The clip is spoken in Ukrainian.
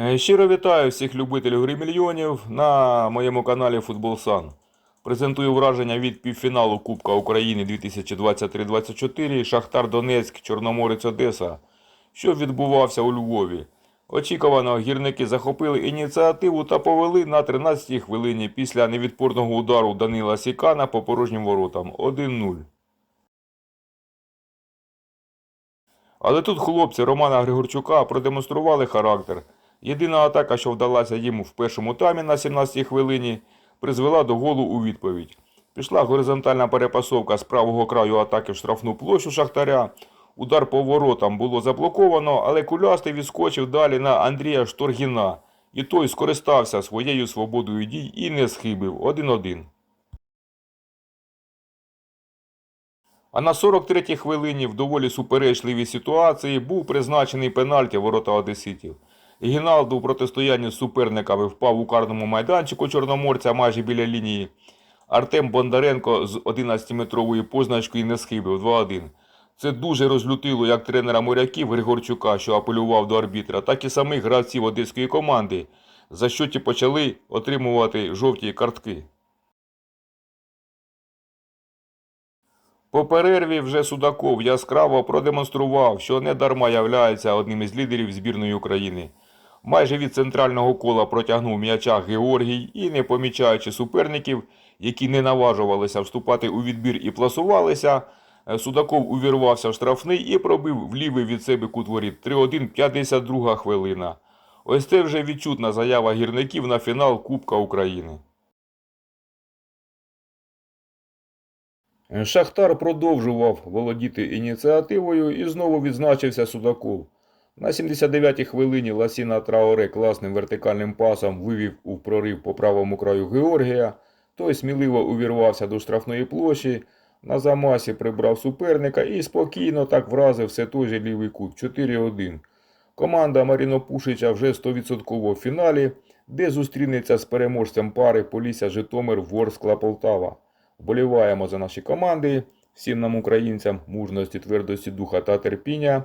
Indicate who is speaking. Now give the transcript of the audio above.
Speaker 1: Е, Щиро вітаю всіх любителів гри мільйонів на моєму каналі Футбол Сан. Презентую враження від півфіналу Кубка України 2023-24 Шахтар Донецьк, Чорноморець Одеса, що відбувався у Львові. Очікувано гірники захопили ініціативу та повели на 13-й хвилині після невідпорного удару Данила Сікана по порожнім воротам 1-0. Але тут хлопці Романа Григорчука продемонстрували характер. Єдина атака, що вдалася їм в першому таймі на 17-й хвилині, призвела до голу у відповідь. Пішла горизонтальна перепасовка з правого краю атаки в штрафну площу Шахтаря. Удар по воротам було заблоковано, але кулястий відскочив далі на Андрія Шторгіна. І той скористався своєю свободою дій і не схибив 1-1. А на 43-й хвилині в доволі суперечливій ситуації був призначений пенальті ворота одеситів. Гіналду у протистоянні з суперниками впав у карному майданчику Чорноморця майже біля лінії. Артем Бондаренко з 11-метрової позначкою не схибив 2-1. Це дуже розлютило як тренера моряків Григорчука, що апелював до арбітра, так і самих гравців одеської команди, за що ті почали отримувати жовті картки. По перерві вже Судаков яскраво продемонстрував, що не дарма являється одним із лідерів збірної України. Майже від центрального кола протягнув м'яча Георгій і, не помічаючи суперників, які не наважувалися вступати у відбір і пласувалися, е, Судаков увірвався в штрафний і пробив в лівий від себе кут воріт 3-1, 52 хвилина. Ось це вже відчутна заява гірників на фінал Кубка України. Шахтар продовжував володіти ініціативою і знову відзначився Судаков. На 79-й хвилині Ласіна Траоре класним вертикальним пасом вивів у прорив по правому краю Георгія. Той сміливо увірвався до штрафної площі, на замасі прибрав суперника і спокійно так вразив все той же лівий кут 4-1. Команда Маріно Пушича вже 100% в фіналі, де зустрінеться з переможцем пари Полісся Житомир Ворскла Полтава. Вболіваємо за наші команди. Всім нам, українцям, мужності, твердості духа та терпіння.